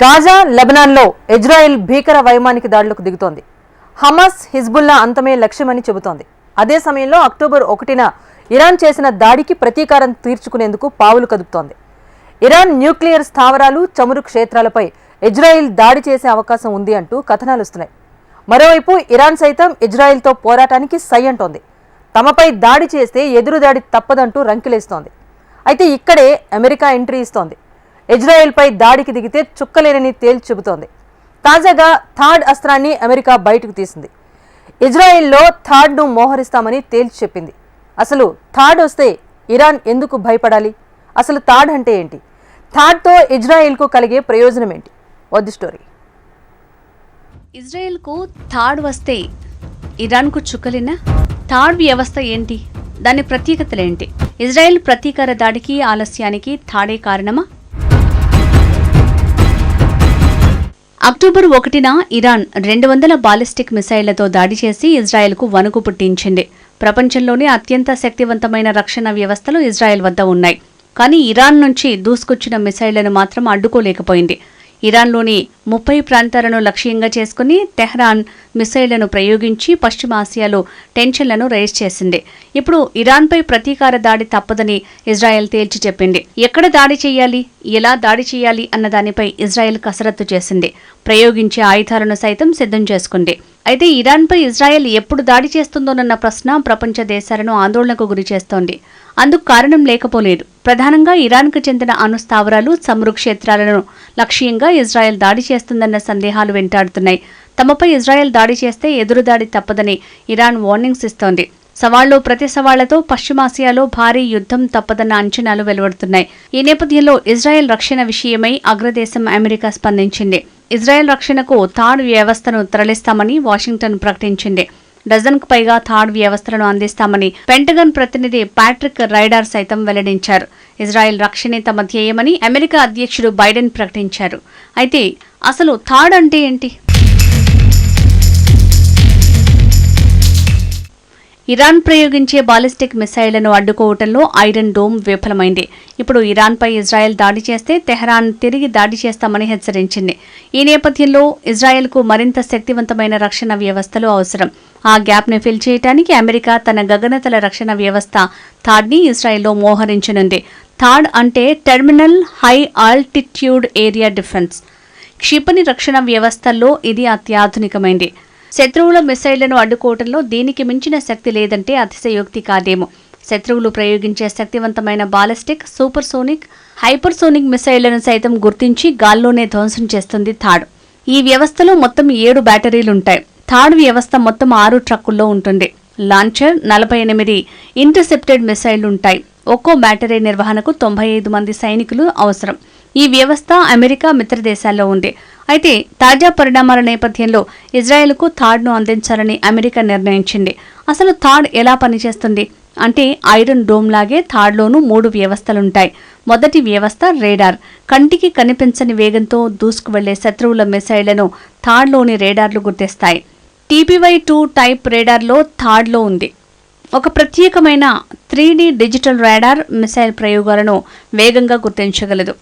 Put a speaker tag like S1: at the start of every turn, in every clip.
S1: Gaza లెబనాన్లో Israel భీకర వైమానిక దాడులకు దిగుతోంది. హమాస్ హిజ్బుల్లా అంతమే లక్ష్యమని చెబుతోంది. అదే సమయంలో అక్టోబర్ ఒకటిన ఇరాన్ చేసిన దాడికి ప్రతీకారం తీర్చుకునేందుకు పావులు కదుపుతోంది. ఇరాన్ న్యూక్లియర్ స్థావరాలు చమురు క్షేత్రాలపై ఇజ్రాయెల్ దాడి చేసే అవకాశం ఉంది అంటూ కథనాలు వస్తున్నాయి. మరోవైపు ఇరాన్ సైతం ఇజ్రాయెల్తో పోరాటానికి సై అంటోంది. తమపై దాడి చేస్తే ఎదురుదాడి తప్పదంటూ రంకిలేస్తోంది. అయితే ఇక్కడే అమెరికా ఎంట్రీ ఇస్తోంది. ఇజ్రాయెల్పై దాడికి దిగితే చుక్కలేనని తేల్చి చెబుతోంది. తాజాగా థాడ్ అస్త్రాన్ని అమెరికా బయటకు తీసింది. ఇజ్రాయెల్లో థాడ్ను మోహరిస్తామని తేల్చి చెప్పింది. అసలు థాడ్ వస్తే ఇరాన్ ఎందుకు భయపడాలి? అసలు థాడ్ అంటే ఏంటి? థాడ్తో ఇజ్రాయెల్కు కలిగే ప్రయోజనం ఏంటి? వద్దు స్టోరీ
S2: ఇజ్రాయెల్కు థాడ్ వస్తే ఇరాన్కు చుక్కలేనా? థాడ్ వ్యవస్థ ఏంటి? దాని ప్రత్యేకతలేంటి ఇజ్రాయెల్ ప్రతీకార దాడికి ఆలస్యానికి థాడే కారణమా? అక్టోబర్ ఒకటిన ఇరాన్ రెండు వందల బాలిస్టిక్ మిసైళ్ళతో దాడి చేసి ఇజ్రాయెల్కు వణుకు పుట్టించింది. ప్రపంచంలోనే అత్యంత శక్తివంతమైన రక్షణ వ్యవస్థలు ఇజ్రాయెల్ వద్ద ఉన్నాయి. కానీ ఇరాన్ నుంచి దూసుకొచ్చిన మిసైళ్ళను మాత్రం అడ్డుకోలేకపోయింది. ఇరాన్లోని ముప్పై ప్రాంతాలను లక్ష్యంగా చేసుకుని టెహ్రాన్ మిసైళ్ళను ప్రయోగించి పశ్చిమాసియాలో టెన్షన్లను రైజ్ చేసింది. ఇప్పుడు ఇరాన్పై ప్రతీకార దాడి తప్పదని ఇజ్రాయెల్ తేల్చి చెప్పింది. ఎక్కడ దాడి చేయాలి? ఎలా దాడి చేయాలి? అన్న దానిపై ఇజ్రాయెల్ కసరత్తు చేసింది. ప్రయోగించే ఆయుధాలను సైతం సిద్ధం చేసుకుంది. అయితే ఇరాన్పై ఇజ్రాయెల్ ఎప్పుడు దాడి చేస్తుందోనన్న ప్రశ్న ప్రపంచ దేశాలను ఆందోళనకు గురి చేస్తోంది. అందుకు కారణం లేకపోలేదు. ప్రధానంగా ఇరాన్కు చెందిన అణు స్థావరాలు చమురు క్షేత్రాలను లక్ష్యంగా ఇజ్రాయెల్ దాడి చేస్తుందన్న సందేహాలు వెంటాడుతున్నాయి. తమపై ఇజ్రాయెల్ దాడి చేస్తే ఎదురుదాడి తప్పదని ఇరాన్ వార్నింగ్స్ ఇస్తోంది. సవాళ్ళు ప్రతి సవాళ్ళతో పశ్చిమాసియాలో భారీ యుద్ధం తప్పదన్న అంచనాలు వెలువడుతున్నాయి. ఈ నేపథ్యంలో ఇజ్రాయెల్ రక్షణ విషయమై అగ్రదేశం అమెరికా స్పందించింది. ఇజ్రాయెల్ రక్షణకు థాడ్ వ్యవస్థను తరలిస్తామని వాషింగ్టన్ ప్రకటించింది. డజన్కు పైగా థాడ్ వ్యవస్థలను అందిస్తామని పెంటగన్ ప్రతినిధి ప్యాట్రిక్ రైడార్ సైతం వెల్లడించారు. ఇజ్రాయెల్ రక్షణే తమ ధ్యేయమని అమెరికా అధ్యక్షుడు బైడెన్ ప్రకటించారు. అయితే అసలు థాడ్ అంటే ఏంటి? ఇరాన్ ప్రయోగించే బాలిస్టిక్ మిసైళ్ళను అడ్డుకోవటంలో ఐరన్ డోమ్ విఫలమైంది. ఇప్పుడు ఇరాన్పై ఇజ్రాయెల్ దాడి చేస్తే తెహరాన్ తిరిగి దాడి చేస్తామని హెచ్చరించింది. ఈ నేపథ్యంలో ఇజ్రాయెల్కు మరింత శక్తివంతమైన రక్షణ వ్యవస్థలు అవసరం. ఆ గ్యాప్ని ఫిల్ చేయడానికి అమెరికా తన గగనతల రక్షణ వ్యవస్థ థాడ్ని ఇజ్రాయెల్లో మోహరించనుంది. థాడ్ అంటే terminal high altitude area defence క్షిపణి రక్షణ వ్యవస్థల్లో ఇది అత్యాధునికమైంది. శత్రువుల మిసైళ్ళను అడ్డుకోవటంలో దీనికి మించిన శక్తి లేదంటే అతిశయోక్తి కాదేమో. శత్రువులు ప్రయోగించే శక్తివంతమైన బాలిస్టిక్ సూపర్సోనిక్ హైపర్సోనిక్ మిసైళ్ళను సైతం గుర్తించి గాల్లోనే ధ్వంసం చేస్తుంది థాడ్. ఈ వ్యవస్థలో మొత్తం ఏడు బ్యాటరీలుంటాయి. థాడ్ వ్యవస్థ మొత్తం ఆరు ట్రక్కుల్లో ఉంటుంది. లాంచర్ నలభై ఎనిమిది ఇంటర్సెప్టెడ్ మిసైళ్ళుంటాయి. ఒక్కో బ్యాటరీ నిర్వహణకు తొంభై ఐదు మంది సైనికులు అవసరం. ఈ వ్యవస్థ అమెరికా మిత్రదేశాల్లో ఉంది. అయితే తాజా పరిణామాల నేపథ్యంలో ఇజ్రాయెల్కు థాడ్ను అందించాలని అమెరికా నిర్ణయించింది. అసలు థాడ్ ఎలా పనిచేస్తుంది? అంటే ఐరన్ డోమ్ లాగే థాడ్లోనూ మూడు వ్యవస్థలుంటాయి. మొదటి వ్యవస్థ రేడార్. కంటికి కనిపించని వేగంతో దూసుకువెళ్ళే శత్రువుల మిసైళ్ళను థాడ్లోని రేడార్లు గుర్తిస్తాయి. టీపీవై టూ టైప్ రేడార్లో థాడ్లో ఉంది. ఒక ప్రత్యేకమైన త్రీ డిజిటల్ రాడార్ మిసైల్ ప్రయోగాలను వేగంగా గుర్తించగలదు.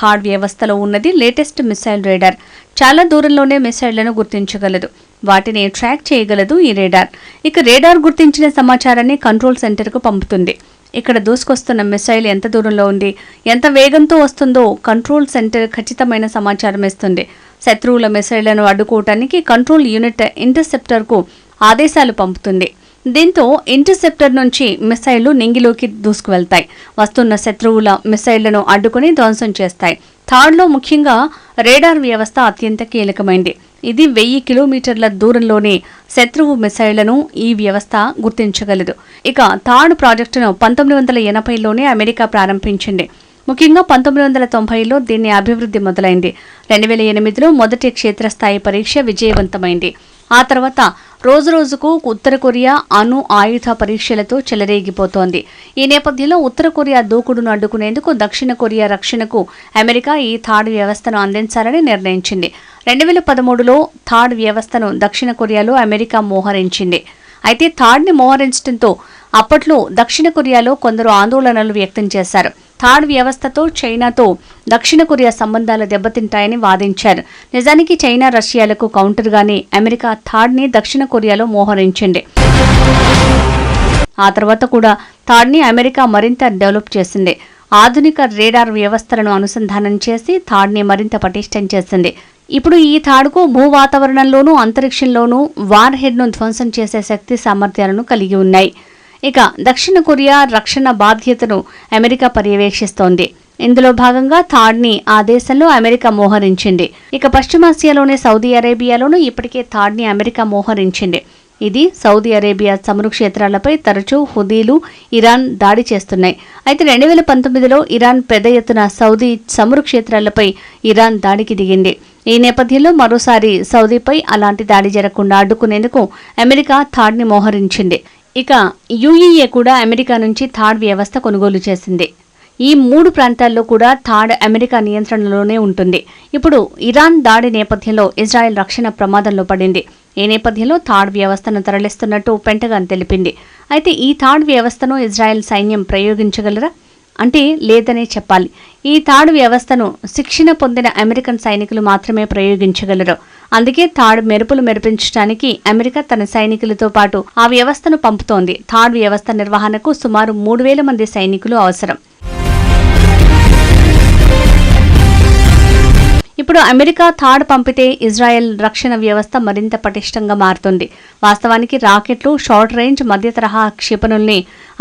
S2: థాడ్ వ్యవస్థలో ఉన్నది లేటెస్ట్ మిసైల్ రేడార్. చాలా దూరంలోనే మిసైళ్ళను గుర్తించగలదు. వాటిని ట్రాక్ చేయగలదు ఈ రేడార్. ఇక రేడార్ గుర్తించిన సమాచారాన్ని కంట్రోల్ సెంటర్కు పంపుతుంది. ఇక్కడ దూసుకొస్తున్న మిసైల్ ఎంత దూరంలో ఉంది ఎంత వేగంతో వస్తుందో కంట్రోల్ సెంటర్ ఖచ్చితమైన సమాచారం ఇస్తుంది. శత్రువుల మిసైళ్ళను అడ్డుకోవటానికి కంట్రోల్ యూనిట్ ఇంటర్సెప్టర్కు ఆదేశాలు పంపుతుంది. దీంతో ఇంటర్సెప్టర్ నుంచి మిసైళ్ళు నింగిలోకి దూసుకువెళ్తాయి. వస్తున్న శత్రువుల మిసైళ్ళను అడ్డుకుని ధ్వంసం చేస్తాయి. థాడ్లో ముఖ్యంగా రేడార్ వ్యవస్థ అత్యంత కీలకమైంది. ఇది వెయ్యి కిలోమీటర్ల దూరంలోనే శత్రువు మిసైళ్ళను ఈ వ్యవస్థ గుర్తించగలదు. ఇక థాడ్ ప్రాజెక్టును పంతొమ్మిది వందల ఎనభైలోనే అమెరికా ప్రారంభించింది. ముఖ్యంగా పంతొమ్మిది వందల తొంభైలో దీన్ని అభివృద్ధి మొదలైంది. రెండు వేల ఎనిమిదిలో మొదటి క్షేత్రస్థాయి పరీక్ష విజయవంతమైంది. ఆ తర్వాత రోజురోజుకు ఉత్తర కొరియా అణు ఆయుధ పరీక్షలతో చెలరేగిపోతోంది. ఈ నేపథ్యంలో ఉత్తర కొరియా దూకుడును అడ్డుకునేందుకు దక్షిణ కొరియా రక్షణకు అమెరికా ఈ థాడ్ వ్యవస్థను అందించాలని నిర్ణయించింది. రెండు వేల పదమూడులో థాడ్ వ్యవస్థను దక్షిణ కొరియాలో అమెరికా మోహరించింది. అయితే థాడ్ని మోహరించడంతో అప్పట్లో దక్షిణ కొరియాలో కొందరు ఆందోళనలు వ్యక్తం చేశారు. థాడ్ వ్యవస్థతో చైనాతో దక్షిణ కొరియా సంబంధాలు దెబ్బతింటాయని వాదించారు. నిజానికి చైనా రష్యాలకు కౌంటర్గానే అమెరికా థాడ్ని దక్షిణ కొరియాలో మోహరించింది. ఆ తర్వాత కూడా థాడ్ని అమెరికా మరింత డెవలప్ చేసింది. ఆధునిక రేడార్ వ్యవస్థలను అనుసంధానం చేసి థాడ్ని మరింత పటిష్టం చేసింది. ఇప్పుడు ఈ థాడ్కు భూ వాతావరణంలోనూ అంతరిక్షంలోనూ వార్ హెడ్ను ధ్వంసం చేసే శక్తి సామర్థ్యాలను కలిగి ఉన్నాయి. ఇక దక్షిణ కొరియా రక్షణ బాధ్యతను అమెరికా పర్యవేక్షిస్తోంది. ఇందులో భాగంగా థాడ్ని ఆ దేశంలో అమెరికా మోహరించింది. ఇక పశ్చిమాసియాలోని సౌదీ అరేబియాలోనూ ఇప్పటికే థాడ్ని అమెరికా మోహరించింది. ఇది సౌదీ అరేబియా చమురు క్షేత్రాలపై తరచూ హుదీలు ఇరాన్ దాడి చేస్తున్నాయి. అయితే రెండు వేల పంతొమ్మిదిలో ఇరాన్ పెద్ద ఎత్తున సౌదీ చమురు క్షేత్రాలపై ఇరాన్ దాడికి దిగింది. ఈ నేపథ్యంలో మరోసారి సౌదీపై అలాంటి దాడి జరగకుండా అడ్డుకునేందుకు అమెరికా థాడ్ని మోహరించింది. ఇక యుఈఏ కూడా అమెరికా నుంచి థాడ్ వ్యవస్థ కొనుగోలు చేసింది. ఈ మూడు ప్రాంతాల్లో కూడా థాడ్ అమెరికా నియంత్రణలోనే ఉంటుంది. ఇప్పుడు ఇరాన్ దాడి నేపథ్యంలో ఇజ్రాయెల్ రక్షణ ప్రమాదంలో పడింది. ఈ నేపథ్యంలో థాడ్ వ్యవస్థను తరలిస్తున్నట్టు పెంటగాన్ తెలిపింది. అయితే ఈ థాడ్ వ్యవస్థను ఇజ్రాయెల్ సైన్యం ప్రయోగించగలరా? అంటే లేదనే చెప్పాలి. ఈ థాడ్ వ్యవస్థను శిక్షణ పొందిన అమెరికన్ సైనికులు మాత్రమే ప్రయోగించగలరు. అందుకే థాడ్ మెరుపులు మెరిపించడానికి అమెరికా తన సైనికులతో పాటు ఆ వ్యవస్థను పంపుతోంది. థాడ్ వ్యవస్థ నిర్వహణకు సుమారు మూడు వేల మంది సైనికులు అవసరం. ఇప్పుడు అమెరికా థాడ్ పంపితే ఇజ్రాయెల్ రక్షణ వ్యవస్థ మరింత పటిష్టంగా మారుతుంది. వాస్తవానికి రాకెట్లు షార్ట్ రేంజ్ మధ్య తరహా క్షిపణుల్ని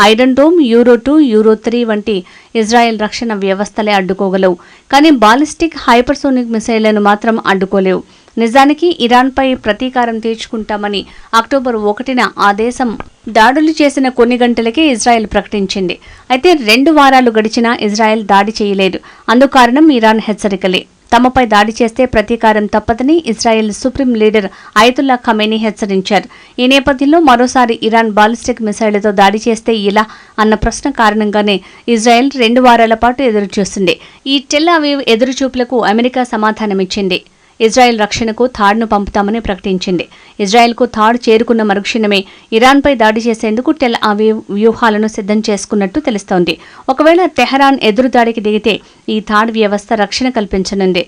S2: Iron Dome euro two euro three వంటి ఇజ్రాయెల్ రక్షణ వ్యవస్థలే అడ్డుకోగలవు. కానీ బాలిస్టిక్ హైపర్సోనిక్ మిసైళ్ళను మాత్రం అడ్డుకోలేవు. నిజానికి ఇరాన్పై ప్రతీకారం తీర్చుకుంటామని అక్టోబర్ ఒకటిన ఆ దేశం దాడులు చేసిన కొన్ని గంటలకే ఇజ్రాయెల్ ప్రకటించింది. అయితే రెండు వారాలు గడిచినా ఇజ్రాయెల్ దాడి చేయలేదు. అందుకు కారణం ఇరాన్ హెచ్చరికలే. తమపై దాడి చేస్తే ప్రతీకారం తప్పదని Israel supreme leader Ayatollah Khamenei హెచ్చరించారు. ఈ నేపథ్యంలో మరోసారి ఇరాన్ బాలిస్టిక్ మిసైళ్ళతో దాడి చేస్తే ఇలా అన్న ప్రశ్న కారణంగానే ఇజ్రాయెల్ రెండు వారాల పాటు ఎదురుచూస్తుంది. ఈ టెల్ అవీవ్ ఎదురుచూపులకు అమెరికా సమాధానమిచ్చింది. ఇజ్రాయెల్ రక్షణకు థాడ్ను పంపుతామని ప్రకటించింది. ఇజ్రాయెల్కు థాడ్ చేరుకున్న మరుక్షణమే ఇరాన్పై దాడి చేసేందుకు టెల్ అవీవ్ వ్యూహాలను సిద్ధం చేసుకున్నట్టు తెలుస్తోంది. ఒకవేళ తెహరాన్ ఎదురుదాడికి దిగితే ఈ థాడ్ వ్యవస్థ రక్షణ కల్పించనుంది.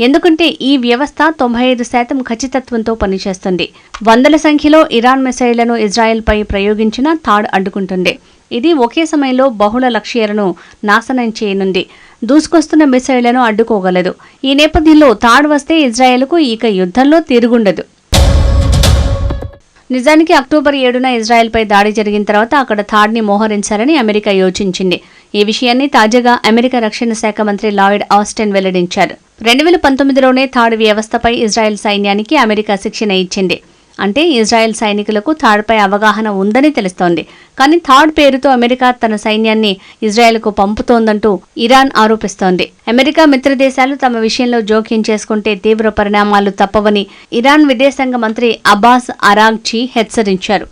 S2: ఎందుకంటే ఈ వ్యవస్థ తొంభై ఐదు శాతం ఖచ్చితత్వంతో పనిచేస్తుంది. వందల సంఖ్యలో ఇరాన్ మిసైళ్ళను ఇజ్రాయెల్పై ప్రయోగించిన థాడ్ అడ్డుకుంటుంది. ఇది ఒకే సమయంలో బహుళ లక్ష్యాలను నాశనం చేయనుంది. దూసుకొస్తున్న మిసైళ్ళను అడ్డుకోగలదు. ఈ నేపథ్యంలో థాడ్ వస్తే ఇజ్రాయెల్కు ఇక యుద్ధంలో తిరుగుండదు. నిజానికి అక్టోబర్ ఏడున ఇజ్రాయెల్పై దాడి జరిగిన తర్వాత అక్కడ థాడ్ని మోహరించాలని అమెరికా యోచించింది. ఈ విషయాన్ని తాజాగా అమెరికా రక్షణ శాఖ మంత్రి లాయిడ్ ఆస్టిన్ వెల్లడించారు. రెండు వేల పంతొమ్మిదిలోనే థాడ్ వ్యవస్థపై ఇజ్రాయెల్ సైన్యానికి అమెరికా శిక్షణ ఇచ్చింది. అంటే ఇజ్రాయెల్ సైనికులకు థాడ్పై అవగాహన ఉందని తెలుస్తోంది. కానీ థర్డ్ పేరుతో అమెరికా తన సైన్యాన్ని ఇజ్రాయెల్కు పంపుతోందంటూ ఇరాన్ ఆరోపిస్తోంది. అమెరికా మిత్ర దేశాలు తమ విషయంలో జోక్యం చేసుకుంటే తీవ్ర పరిణామాలు తప్పవని ఇరాన్ విదేశాంగ మంత్రి అబ్బాస్ అరాగ్చి హెచ్చరించారు.